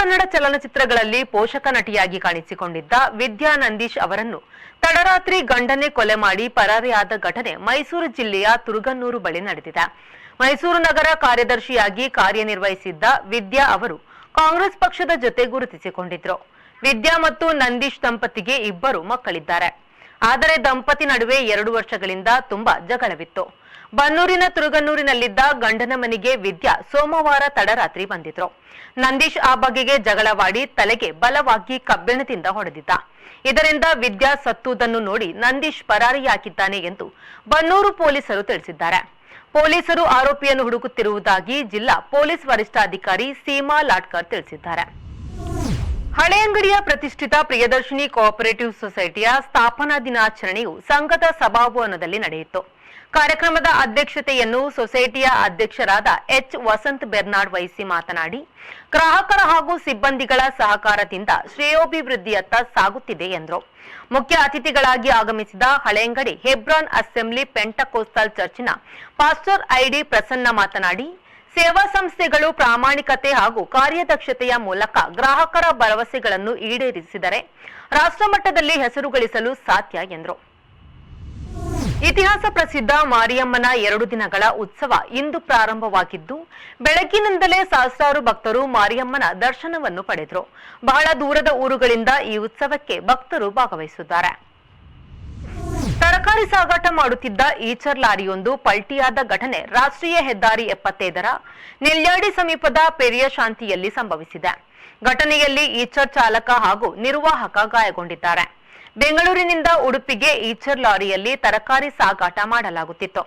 ಕನ್ನಡ ಚಲನಚಿತ್ರಗಳಲ್ಲಿ ಪೋಷಕ ನಟಿಯಾಗಿ ಕಾಣಿಸಿಕೊಂಡಿದ್ದ ವಿದ್ಯಾ ನಂದೀಶ್ ಅವರನ್ನು ತಡರಾತ್ರಿ ಗಂಡನೆ ಕೊಲೆ ಮಾಡಿ ಪರಾರಿಯಾದ ಘಟನೆ ಮೈಸೂರು ಜಿಲ್ಲೆಯ ತುರುಗನ್ನೂರು ಬಳಿ ನಡೆದಿದೆ. ಮೈಸೂರು ನಗರ ಕಾರ್ಯದರ್ಶಿಯಾಗಿ ಕಾರ್ಯನಿರ್ವಹಿಸಿದ್ದ ವಿದ್ಯಾ ಅವರು ಕಾಂಗ್ರೆಸ್ ಪಕ್ಷದ ಜೊತೆ ಗುರುತಿಸಿಕೊಂಡಿದ್ರು. ವಿದ್ಯಾ ಮತ್ತು ನಂದೀಶ್ ದಂಪತಿಗೆ ಇಬ್ಬರು ಮಕ್ಕಳಿದ್ದಾರೆ. ಆದರೆ ದಂಪತಿ ನಡುವೆ ಎರಡು ವರ್ಷಗಳಿಂದ ತುಂಬಾ ಜಗಳವಿತ್ತು. ಬನ್ನೂರಿನ ತುರುಗನ್ನೂರಿನಲ್ಲಿದ್ದ ಗಂಡನ ಮನೆಗೆ ವಿದ್ಯಾ ಸೋಮವಾರ ತಡರಾತ್ರಿ ಬಂದಿದ್ರು. ನಂದೀಶ್ ಆ ಬಗೆಗೆ ಜಗಳವಾಡಿ ತಲೆಗೆ ಬಲವಾಗಿ ಕಬ್ಬಿಣದಿಂದ ಹೊಡೆದಿದ್ದ. ಇದರಿಂದ ವಿದ್ಯಾ ಸತ್ತುವುದನ್ನು ನೋಡಿ ನಂದೀಶ್ ಪರಾರಿಯಾಗಿದ್ದಾನೆ ಎಂದು ಬನ್ನೂರು ಪೊಲೀಸರು ತಿಳಿಸಿದ್ದಾರೆ. ಪೊಲೀಸರು ಆರೋಪಿಯನ್ನು ಹುಡುಕುತ್ತಿರುವುದಾಗಿ ಜಿಲ್ಲಾ ಪೊಲೀಸ್ ವರಿಷ್ಠಾಧಿಕಾರಿ ಸೀಮಾ ಲಾಟ್ಕರ್ ತಿಳಿಸಿದ್ದಾರೆ. ಹಳೆಯಂಗಡಿಯ ಪ್ರತಿಷ್ಠಿತ ಪ್ರಿಯದರ್ಶಿನಿ ಕೋಆಪರೇಟಿವ್ ಸೊಸೈಟಿಯ ಸ್ಥಾಪನಾ ದಿನಾಚರಣೆಯು ಸಂಘದ ಸಭಾಭವನದಲ್ಲಿ ನಡೆಯಿತು. ಕಾರ್ಯಕ್ರಮದ ಅಧ್ಯಕ್ಷತೆಯನ್ನು ಸೊಸೈಟಿಯ ಅಧ್ಯಕ್ಷರಾದ ಎಚ್. ವಸಂತ್ ಬೆರ್ನಾಡ್ ವಹಿಸಿ ಮಾತನಾಡಿ, ಗ್ರಾಹಕರ ಹಾಗೂ ಸಿಬ್ಬಂದಿಗಳ ಸಹಕಾರದಿಂದ ಶ್ರೇಯೋಭಿವೃದ್ಧಿಯತ್ತ ಸಾಗುತ್ತಿದೆ ಎಂದರು. ಮುಖ್ಯ ಅತಿಥಿಗಳಾಗಿ ಆಗಮಿಸಿದ ಹಳೆಯಂಗಡಿ ಹೆಬ್ರಾನ್ ಅಸೆಂಬ್ಲಿ ಪೆಂಟಕೋಸ್ಟಲ್ ಚರ್ಚಿನ ಪಾಸ್ಟರ್ ಐಡಿ ಪ್ರಸನ್ನ ಮಾತನಾಡಿ ಸೇವಾ ಸಂಸ್ಥೆಗಳು ಪ್ರಾಮಾಣಿಕತೆ ಹಾಗೂ ಕಾರ್ಯದಕ್ಷತೆಯ ಮೂಲಕ ಗ್ರಾಹಕರ ಭರವಸೆಗಳನ್ನು ಈಡೇರಿಸಿದರೆ ರಾಷ್ಟ್ರಮಟ್ಟದಲ್ಲಿ ಹೆಸರು ಗಳಿಸಲು ಸಾಧ್ಯ, ಎಂದರು. ಇತಿಹಾಸ ಪ್ರಸಿದ್ಧ ಮಾರಿಯಮ್ಮನ ಎರಡು ದಿನಗಳ ಉತ್ಸವ ಇಂದು ಪ್ರಾರಂಭವಾಗಿದ್ದು, ಬೆಳಗ್ಗಿನಿಂದಲೇ ಸಹಸ್ರಾರು ಭಕ್ತರು ಮಾರಿಯಮ್ಮನ ದರ್ಶನವನ್ನು ಪಡೆದರು. ಬಹಳ ದೂರದ ಊರುಗಳಿಂದ ಈ ಉತ್ಸವಕ್ಕೆ ಭಕ್ತರು ಭಾಗವಹಿಸಿದ್ದಾರೆ ತರಕಾರಿ ಸಾಗಾಟ ಮಾಡುತ್ತಿದ್ದ ಈಚರ್ ಲಾರಿಯೊಂದು ಪಲ್ಟಿಯಾದ ಘಟನೆ ರಾಷ್ಟ್ರೀಯ ಹೆದ್ದಾರಿ ಎಪ್ಪತ್ತೈದರ ನೆಲ್ಯಾಡಿ ಸಮೀಪದ ಪೆರಿಯ ಶಾಂತಿಯಲ್ಲಿ ಸಂಭವಿಸಿದೆ. ಘಟನೆಯಲ್ಲಿ ಈಚರ್ ಚಾಲಕ ಹಾಗೂ ನಿರ್ವಾಹಕ ಗಾಯಗೊಂಡಿದ್ದಾರೆ. ಬೆಂಗಳೂರಿನಿಂದ ಉಡುಪಿಗೆ ಈಚರ್ ಲಾರಿಯಲ್ಲಿ ತರಕಾರಿ ಸಾಗಾಟ ಮಾಡಲಾಗುತ್ತಿತ್ತು.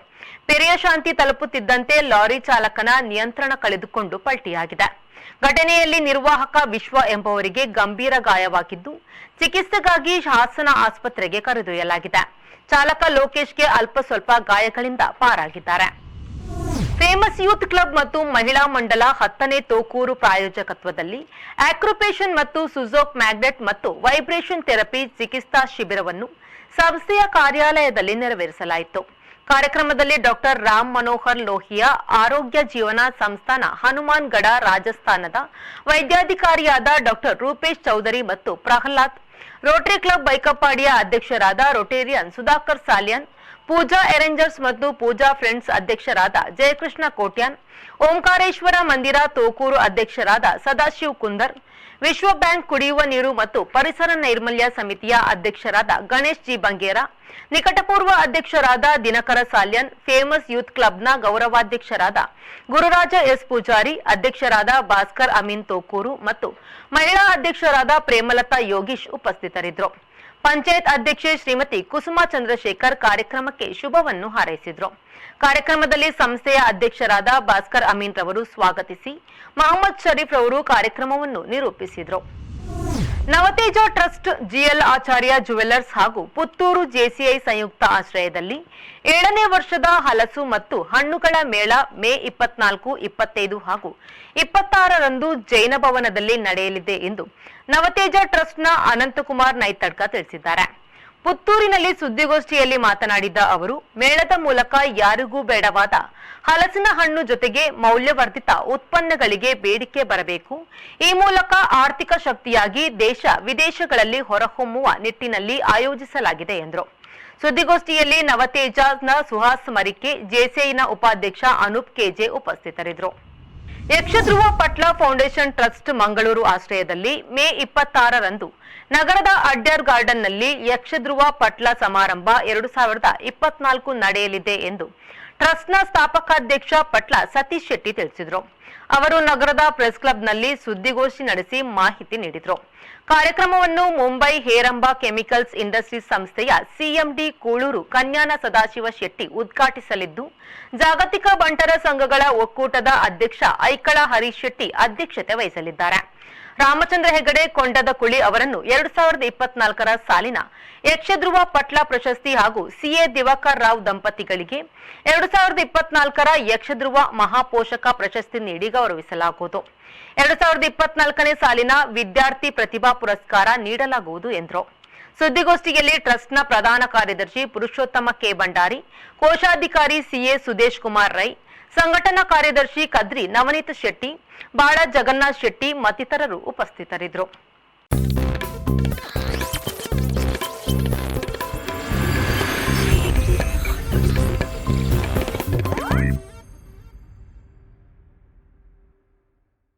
ಪೆರಿಯ ಶಾಂತಿ ತಲುಪುತ್ತಿದ್ದಂತೆ ಲಾರಿ ಚಾಲಕನ ನಿಯಂತ್ರಣ ಕಳೆದುಕೊಂಡು ಪಲ್ಟಿಯಾಗಿದೆ. ಘಟನೆಯಲ್ಲಿ ನಿರ್ವಾಹಕ ವಿಶ್ವ ಎಂಬುವರಿಗೆ ಗಂಭೀರ ಗಾಯವಾಗಿದ್ದು, ಚಿಕಿತ್ಸೆಗಾಗಿ ಹಾಸನ ಆಸ್ಪತ್ರೆಗೆ ಕರೆದೊಯ್ಯಲಾಗಿದೆ. ಚಾಲಕ ಲೋಕೇಶ್ಗೆ ಅಲ್ಪ ಸ್ವಲ್ಪ ಗಾಯಗಳಿಂದ ಪಾರಾಗಿದ್ದಾರೆ. ಫೇಮಸ್ ಯೂತ್ ಕ್ಲಬ್ ಮತ್ತು ಮಹಿಳಾ ಮಂಡಲ ಹತ್ತನೇ ತೋಕೂರು ಪ್ರಾಯೋಜಕತ್ವದಲ್ಲಿ ಆಕ್ರೋಪೇಷನ್ ಮತ್ತು ಸುಜೋಕ್ ಮ್ಯಾಗ್ನೆಟ್ ಮತ್ತು ವೈಬ್ರೇಷನ್ ಥೆರಪಿ ಚಿಕಿತ್ಸಾ ಶಿಬಿರವನ್ನು ಸಂಸ್ಥೆಯ ಕಾರ್ಯಾಲಯದಲ್ಲಿ ನೆರವೇರಿಸಲಾಯಿತು. ಕಾರ್ಯಕ್ರಮದಲ್ಲಿ ಡಾಕ್ಟರ್ ರಾಮ್ ಮನೋಹರ್ ಲೋಹಿಯಾ, ಆರೋಗ್ಯ ಜೀವನ ಸಂಸ್ಥಾನ ಹನುಮಾನ್ಗಢ ರಾಜಸ್ಥಾನದ ವೈದ್ಯಾಧಿಕಾರಿಯಾದ ಡಾಕ್ಟರ್ ರೂಪೇಶ್ ಚೌಧರಿ ಮತ್ತು ಪ್ರಹ್ಲಾದ್ ರೋಟರಿ ಕ್ಲಬ್ ಬೈಕಪ್ಪಾಡಿಯ ಅಧ್ಯಕ್ಷರಾದ ರೊಟೇರಿಯನ್ ಸುಧಾಕರ್ ಸಾಲಿಯನ್, ಪೂಜಾ ಎರೆಂಜರ್ಸ್ ಮತ್ತು ಪೂಜಾ ಫ್ರೆಂಡ್ಸ್ ಅಧ್ಯಕ್ಷರಾದ ಜಯಕೃಷ್ಣ ಕೋಟ್ಯಾನ್, ಓಂಕಾರೇಶ್ವರ ಮಂದಿರ ತೋಕೂರು ಅಧ್ಯಕ್ಷರಾದ ಸದಾಶಿವ್ ಕುಂದರ್ ವಿಶ್ವ ಬ್ಯಾಂಕ್ ಕುಡಿಯುವ ನೀರು ಮತ್ತು ಪರಿಸರ ನೈರ್ಮಲ್ಯ ಸಮಿತಿಯ ಅಧ್ಯಕ್ಷರಾದ ಗಣೇಶ್ ಜಿ ಬಂಗೇರ, ನಿಕಟಪೂರ್ವ ಅಧ್ಯಕ್ಷರಾದ ದಿನಕರ ಸಾಲ್ಯನ್, ಫೇಮಸ್ ಯೂತ್ ಕ್ಲಬ್ನ ಗೌರವಾಧ್ಯಕ್ಷರಾದ ಗುರುರಾಜ ಎಸ್ ಪೂಜಾರಿ, ಅಧ್ಯಕ್ಷರಾದ ಭಾಸ್ಕರ್ ಅಮೀನ್ ತೋಕೂರು ಮತ್ತು ಮಹಿಳಾ ಅಧ್ಯಕ್ಷರಾದ ಪ್ರೇಮಲತಾ ಯೋಗೀಶ್ ಉಪಸ್ಥಿತರಿದ್ದರು. ಪಂಚಾಯತ್ ಅಧ್ಯಕ್ಷೆ ಶ್ರೀಮತಿ ಕುಸುಮಾ ಚಂದ್ರಶೇಖರ್ ಕಾರ್ಯಕ್ರಮಕ್ಕೆ ಶುಭವನ್ನು ಹಾರೈಸಿದ್ರು. ಕಾರ್ಯಕ್ರಮದಲ್ಲಿ ಸಂಸ್ಥೆಯ ಅಧ್ಯಕ್ಷರಾದ ಭಾಸ್ಕರ್ ಅಮೀನ್ ರವರು ಸ್ವಾಗತಿಸಿ, ಮಹಮ್ಮದ್ ಶರೀಫ್ ರವರು ಕಾರ್ಯಕ್ರಮವನ್ನು ನಿರೂಪಿಸಿದರು. Navateja trust GL Acharya jewellers ಹಾಗೂ ಪುತ್ತೂರು ಜೆಸಿಐ ಸಂಯುಕ್ತ ಆಶ್ರಯದಲ್ಲಿ ಏಳನೇ ವರ್ಷದ ಹಲಸು ಮತ್ತು ಹಣ್ಣುಗಳ ಮೇಳ ಮೇ ಇಪ್ಪತ್ನಾಲ್ಕು, ಇಪ್ಪತ್ತೈದು ಹಾಗೂ ಇಪ್ಪತ್ತಾರರಂದು ಜೈನ ಭವನದಲ್ಲಿ ನಡೆಯಲಿದೆ ಎಂದು ನವತೇಜ ಟ್ರಸ್ಟ್ನ ಅನಂತಕುಮಾರ್ ನೈತಡ್ಕ ತಿಳಿಸಿದ್ದಾರೆ. ಪುತ್ತೂರಿನಲ್ಲಿ ಸುದ್ದಿಗೋಷ್ಠಿಯಲ್ಲಿ ಮಾತನಾಡಿದ ಅವರು, ಮೇಳದ ಮೂಲಕ ಯಾರಿಗೂ ಬೇಡವಾದ ಹಲಸಿನ ಹಣ್ಣು ಜೊತೆಗೆ ಮೌಲ್ಯವರ್ಧಿತ ಉತ್ಪನ್ನಗಳಿಗೆ ಬೇಡಿಕೆ ಬರಬೇಕು. ಈ ಮೂಲಕ ಆರ್ಥಿಕ ಶಕ್ತಿಯಾಗಿ ದೇಶ ವಿದೇಶಗಳಲ್ಲಿ ಹೊರಹೊಮ್ಮುವ ನಿಟ್ಟಿನಲ್ಲಿ ಆಯೋಜಿಸಲಾಗಿದೆ ಎಂದರು. ಸುದ್ದಿಗೋಷ್ಠಿಯಲ್ಲಿ ನವತೇಜನ ಸುಹಾಸ್ ಮರಿಕೆ, ಜೆಸಿಐನ ಉಪಾಧ್ಯಕ್ಷ ಅನೂಪ್ ಕೆಜೆ ಉಪಸ್ಥಿತರಿದ್ದರು. ಯಕ್ಷಧ್ರುವ ಪಟ್ಲ ಫೌಂಡೇಶನ್ ಟ್ರಸ್ಟ್ ಮಂಗಳೂರು ಆಶ್ರಯದಲ್ಲಿ ಮೇ ಇಪ್ಪತ್ತಾರರಂದು ನಗರದ ಅಡ್ಡರ್ ಗಾರ್ಡನ್ನಲ್ಲಿ ಯಕ್ಷಧ್ರುವ ಪಟ್ಲ ಸಮಾರಂಭ ಎರಡು ಸಾವಿರದ ಇಪ್ಪತ್ನಾಲ್ಕು ನಡೆಯಲಿದೆ ಎಂದು ಟ್ರಸ್ಟ್ನ ಸ್ಥಾಪಕಾಧ್ಯಕ್ಷ ಪಟ್ಲ ಸತೀಶ್ ಶೆಟ್ಟಿ ತಿಳಿಸಿದರು. ಅವರು ನಗರದ ಪ್ರೆಸ್ ಕ್ಲಬ್ನಲ್ಲಿ ಸುದ್ದಿಗೋಷ್ಠಿ ನಡೆಸಿ ಮಾಹಿತಿ ನೀಡಿದರು. ಕಾರ್ಯಕ್ರಮವನ್ನು ಮುಂಬೈ ಹೇರಂಬ ಕೆಮಿಕಲ್ಸ್ ಇಂಡಸ್ಟ್ರೀಸ್ ಸಂಸ್ಥೆಯ ಸಿಎಂಡಿ ಕೂಳೂರು ಕನ್ಯಾನ ಸದಾಶಿವ ಶೆಟ್ಟಿ ಉದ್ಘಾಟಿಸಲಿದ್ದು, ಜಾಗತಿಕ ಬಂಟರ ಸಂಘಗಳ ಒಕ್ಕೂಟದ ಅಧ್ಯಕ್ಷ ಐಕಳ ಹರೀಶ್ ಶೆಟ್ಟಿ ಅಧ್ಯಕ್ಷತೆ ವಹಿಸಲಿದ್ದಾರೆ. ರಾಮಚಂದ್ರ ಹೆಗಡೆ ಕೊಂಡದ ಕುಳಿ ಅವರನ್ನು ಎರಡು ಸಾವಿರದ ಇಪ್ಪತ್ನಾಲ್ಕರ ಸಾಲಿನ ಯಕ್ಷಧ್ರುವ ಪಟ್ಲ ಪ್ರಶಸ್ತಿ ಹಾಗೂ ಸಿಎ ದಿವಾಕರ್ ರಾವ್ ದಂಪತಿಗಳಿಗೆ ಎರಡು ಸಾವಿರದ ಇಪ್ಪತ್ನಾಲ್ಕರ ಯಕ್ಷಧ್ರುವ ಮಹಾಪೋಷಕ ಪ್ರಶಸ್ತಿ ನೀಡಿ ಗೌರವಿಸಲಾಗುವುದು. ಎರಡು ಸಾವಿರದ ಇಪ್ಪತ್ನಾಲ್ಕನೇ ಸಾಲಿನ ವಿದ್ಯಾರ್ಥಿ ಪ್ರತಿಭಾ ಪುರಸ್ಕಾರ ನೀಡಲಾಗುವುದು ಎಂದರು. ಸುದ್ದಿಗೋಷ್ಠಿಯಲ್ಲಿ ಟ್ರಸ್ಟ್ನ ಪ್ರಧಾನ ಕಾರ್ಯದರ್ಶಿ ಪುರುಷೋತ್ತಮ ಕೆ ಭಂಡಾರಿ, ಕೋಶಾಧಿಕಾರಿ ಸಿಎ ಸುದೇಶ್ ಕುಮಾರ್ ರೈ ಸಂಘಟನಾ ಕಾರ್ಯದರ್ಶಿ ಕದ್ರಿ ನವನೀತ್ ಶೆಟ್ಟಿ ಬಾಳ ಜಗನ್ನಾಥ್ ಶೆಟ್ಟಿ ಮತ್ತಿತರರು ಉಪಸ್ಥಿತರಿದ್ದರು.